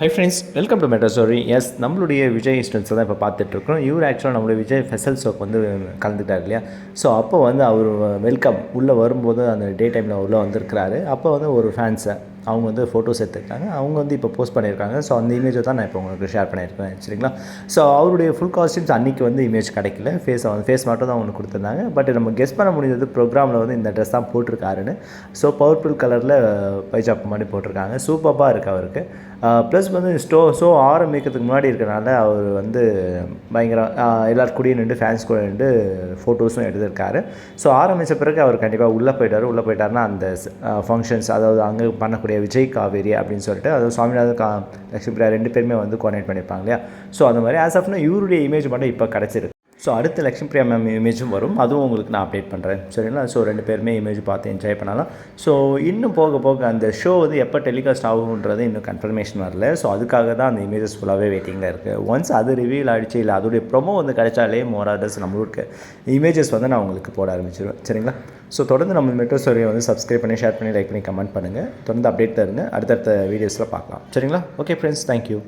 Hi friends welcome to metro story S நம்மளுடைய Vijay instance தான் இப்போ பார்த்துட்ருக்கோம். இவர் ஆக்சுவலாக நம்மளுடைய விஜய் ஃபெசல் ஷோக்கு வந்து கலந்துட்டார் இல்லையா? ஸோ அப்போ வந்து அவர் வெல்கம் உள்ளே வரும்போது அந்த டே டைமில் உள்ளே வந்திருக்கிறாரு. அப்போ வந்து ஒரு ஃபேன்ஸை அவங்க வந்து ஃபோட்டோஸ் எடுத்துருக்காங்க. அவங்க வந்து இப்போ போஸ்ட் பண்ணியிருக்காங்க. ஸோ அந்த இமேஜை தான் நான் இப்போ உங்களுக்கு ஷேர் பண்ணியிருக்கேன். சரிங்களா? ஸோ அவருடைய ஃபுல் காஸ்டியூம்ஸ் அன்றைக்கி வந்து இமேஜ் கிடைக்கல. ஃபேஸ் ஃபேஸ் மட்டும் தான் அவங்களுக்கு கொடுத்துருந்தாங்க. பட் நம்ம கெஸ் பண்ண முடிஞ்சது ப்ரோக்ராமில் வந்து இந்த ட்ரெஸ் தான் போட்டிருக்காருன்னு. ஸோ பவர்ஃபுல் கலரில் பைஜாப் மாதிரி போட்டிருக்காங்க. சூப்பராக இருக்குது அவருக்கு. ப்ளஸ் வந்து ஸ்டோ ஷோ ஆரம்பிக்கிறதுக்கு முன்னாடி இருக்கிறனால அவர் வந்து பயங்கர எல்லாரும் கூடயும் நின்று ஃபேன்ஸ் கூட நின்று ஃபோட்டோஸும் எடுத்திருக்காரு. ஸோ ஆரம்பித்த பிறகு அவர் கண்டிப்பாக உள்ளே போயிட்டார். உள்ளே போயிட்டாருன்னா அந்த ஃபங்க்ஷன்ஸ் அதாவது அங்கே பண்ணக்கூடிய விஜய் காவேரி அப்படின்னு சொல்லிட்டு அது சுவாமிநாதன் கா லட்சுமி பிரியா ரெண்டு பேருமே வந்து கோஆர்டினேட் பண்ணியிருப்பாங்க இல்லையா? ஸோ அந்த மாதிரி ஆஸ் ஆஃப்னா இவருடைய இமேஜ் மட்டும் இப்போ கிடச்சிருக்கு. ஸோ அடுத்த லக்ஷ்மி பிரியா மேம் இமேஜும் வரும். அதுவும் உங்களுக்கு நான் அப்டேட் பண்ணுறேன் சரிங்களா? ஸோ ரெண்டு பேருமே இமேஜ் பார்த்து என்ஜாய் பண்ணலாம். ஸோ இன்னும் போக போக அந்த ஷோ வந்து எப்போ டெலிகாஸ்ட் ஆகுன்றது இன்னும் கன்ஃபர்மேஷன் வரல. ஸோ அதுக்காக தான் அந்த இமேஜஸ் ஃபுல்லாகவே வெயிட்டிங்கில் இருக்குது ஒன்ஸ் அது ரிவீல் ஆகிடுச்சு இல்லை அதோடைய ப்ரொமோ வந்து கிடைச்சாலே மோராடஸ் நம்மளுக்கு இமேஜஸ் வந்து நான் உங்களுக்கு போட ஆரம்பிச்சிருவேன். சரிங்களா? ஸோ தொடர்ந்து நம்ம மெட்ரோ ஸ்டோரியை வந்து சப்ஸ்கிரைப் பண்ணி ஷேர் பண்ணி லைக் பண்ணி கமெண்ட் பண்ணுங்கள் தொடர்ந்து அப்டேட் தருங்க அடுத்தடுத்த வீடியோஸில் பார்க்கலாம். சரிங்களா? Okay friends thank you